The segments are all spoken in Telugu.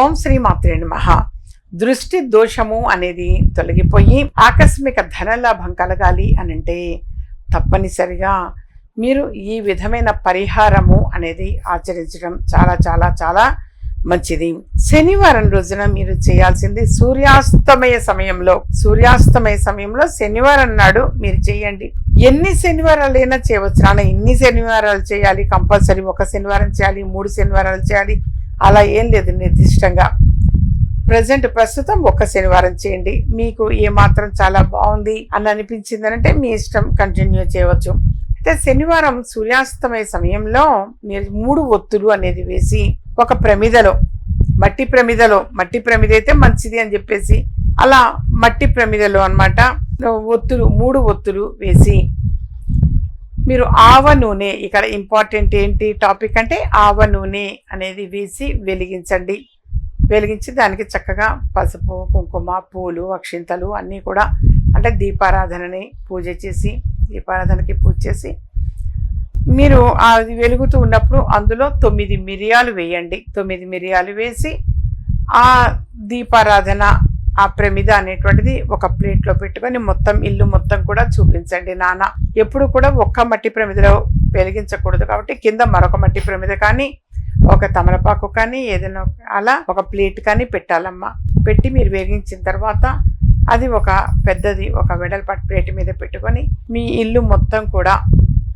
ఓం శ్రీ మాత్రే నమః. దృష్టి దోషము అనేది తొలగిపోయి ఆకస్మిక ధనలాభం కలగాలి అని అంటే తప్పనిసరిగా మీరు ఈ విధమైన పరిహారము అనేది ఆచరించడం చాలా చాలా చాలా మంచిది. శనివారం రోజున మీరు చేయాల్సింది సూర్యాస్తమయ సమయంలో సూర్యాస్తమయ సమయంలో శనివారం నాడు మీరు చేయండి. ఎన్ని శనివారాలైనా చేయవచ్చు. నాన్న ఎన్ని శనివారాలు చేయాలి? కంపల్సరీ ఒక శనివారం చేయాలి మూడు శనివారాలు చేయాలి అలా ఏం లేదు నిర్దిష్టంగా. ప్రజెంట్ ప్రస్తుతం ఒక్క శనివారం చేయండి. మీకు ఏ మాత్రం చాలా బాగుంది అని అనిపించిందనంటే మీ ఇష్టం కంటిన్యూ చేయవచ్చు. అయితే శనివారం సూర్యాస్తమయ సమయంలో మీరు మూడు ఒత్తులు అనేది వేసి ఒక ప్రమిదలో మట్టి ప్రమిదలో మట్టి ప్రమిద అయితే మంచిది అని చెప్పేసి అలా మట్టి ప్రమిదలో అన్నమాట ఒత్తులు మూడు ఒత్తులు వేసి మీరు ఆవ నూనె ఇక్కడ ఇంపార్టెంట్ ఏంటి టాపిక్ అంటే ఆవ నూనె అనేది వేసి వెలిగించండి. వెలిగించి దానికి చక్కగా పసుపు కుంకుమ పూలు అక్షింతలు అన్నీ కూడా అంటే దీపారాధనని పూజ చేసి దీపారాధనకి పూజ చేసి మీరు అది వెలుగుతూ ఉన్నప్పుడు అందులో తొమ్మిది మిరియాలు వేయండి. తొమ్మిది మిరియాలు వేసి ఆ దీపారాధన ఆ ప్రమిద అనేటువంటిది ఒక ప్లేట్లో పెట్టుకొని మొత్తం ఇల్లు మొత్తం కూడా చూపించండి నాన్న. ఎప్పుడు కూడా ఒక్క మట్టి ప్రమిదలో వెలిగించకూడదు కాబట్టి కింద మరొక మట్టి ప్రమిద కానీ ఒక తమలపాకు కానీ ఏదైనా అలా ఒక ప్లేట్ కానీ పెట్టాలమ్మా. పెట్టి మీరు వేగించిన తర్వాత అది ఒక పెద్దది ఒక వెడల్పాటి ప్లేట్ మీద పెట్టుకొని మీ ఇల్లు మొత్తం కూడా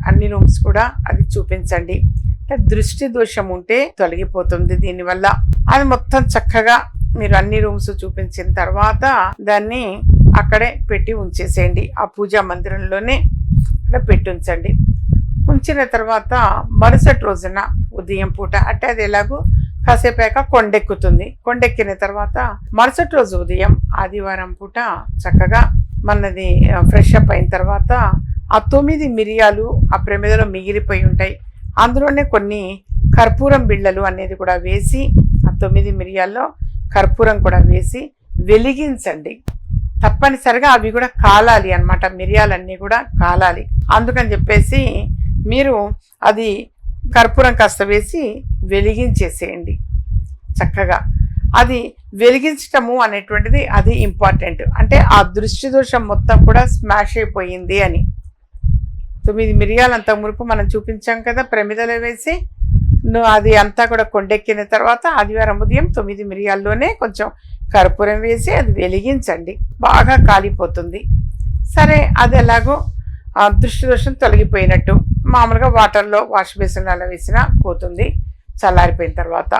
అన్ని రూమ్స్ కూడా అది చూపించండి. అంటే దృష్టి దోషం ఉంటే తొలగిపోతుంది దీనివల్ల. అది మొత్తం చక్కగా మీరు అన్ని రూమ్స్ చూపించిన తర్వాత దాన్ని అక్కడే పెట్టి ఉంచేసేయండి. ఆ పూజా మందిరంలోనే అక్కడ పెట్టి ఉంచండి. ఉంచిన తర్వాత మరుసటి రోజున ఉదయం పూట అంటే అది ఎలాగో కాసేపాక కొండెక్కుతుంది. కొండెక్కిన తర్వాత మరుసటి రోజు ఉదయం ఆదివారం పూట చక్కగా మనది ఫ్రెష్ అప్ అయిన తర్వాత ఆ తొమ్మిది మిరియాలు ఆ ప్రమిదలో మిగిలిపోయి ఉంటాయి. అందులోనే కొన్ని కర్పూరం బిళ్ళలు అనేది కూడా వేసి ఆ తొమ్మిది మిరియాల్లో కర్పూరం కూడా వేసి వెలిగించండి. తప్పనిసరిగా అవి కూడా కాలాలి అన్నమాట. మిరియాలన్నీ కూడా కాలాలి. అందుకని చెప్పేసి మీరు అది కర్పూరం కాస్త వేసి వెలిగించేసేయండి. చక్కగా. అది వెలిగించటము అనేటువంటిది అది ఇంపార్టెంట్. అంటే ఆ దృష్టి దోషం మొత్తం కూడా స్మాష్ అయిపోయింది అని. తొమ్మిది మిరియాలు అంత మురుపు మనం చూపించాం కదా ప్రమిదలో వేసి అది అంతా కూడా కొండెక్కిన తర్వాత ఆదివారం ఉదయం తొమ్మిది మిరియాల్లోనే కొంచెం కర్పూరం వేసి అది వెలిగించండి. బాగా కాలిపోతుంది. సరే అది ఎలాగో దృష్టి దోషం తొలగిపోయినట్టు. మామూలుగా వాటర్లో వాష్ బేసిన్ అలా వేసినా పోతుంది. చల్లారిపోయిన తర్వాత.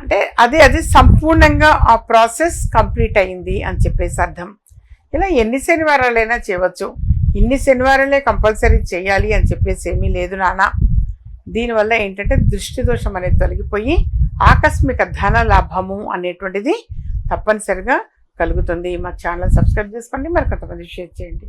అంటే అది అది సంపూర్ణంగా ఆ ప్రాసెస్ కంప్లీట్ అయింది అని చెప్పేసి అర్థం. ఇలా ఎన్ని శనివారాలైనా చేయవచ్చు. ఇన్ని శనివారాలే కంపల్సరీ చేయాలి అని చెప్పేసి ఏమీ లేదు నాన్న. దీనివల్ల ఏంటంటే దృష్టి దోషం అనేది తొలగిపోయి ఆకస్మిక ధన లాభము అనేటువంటిది తప్పనిసరిగా కలుగుతుంది. మా ఛానల్ సబ్స్క్రైబ్ చేసుకోండి. మరి కొంతమంది షేర్ చేయండి.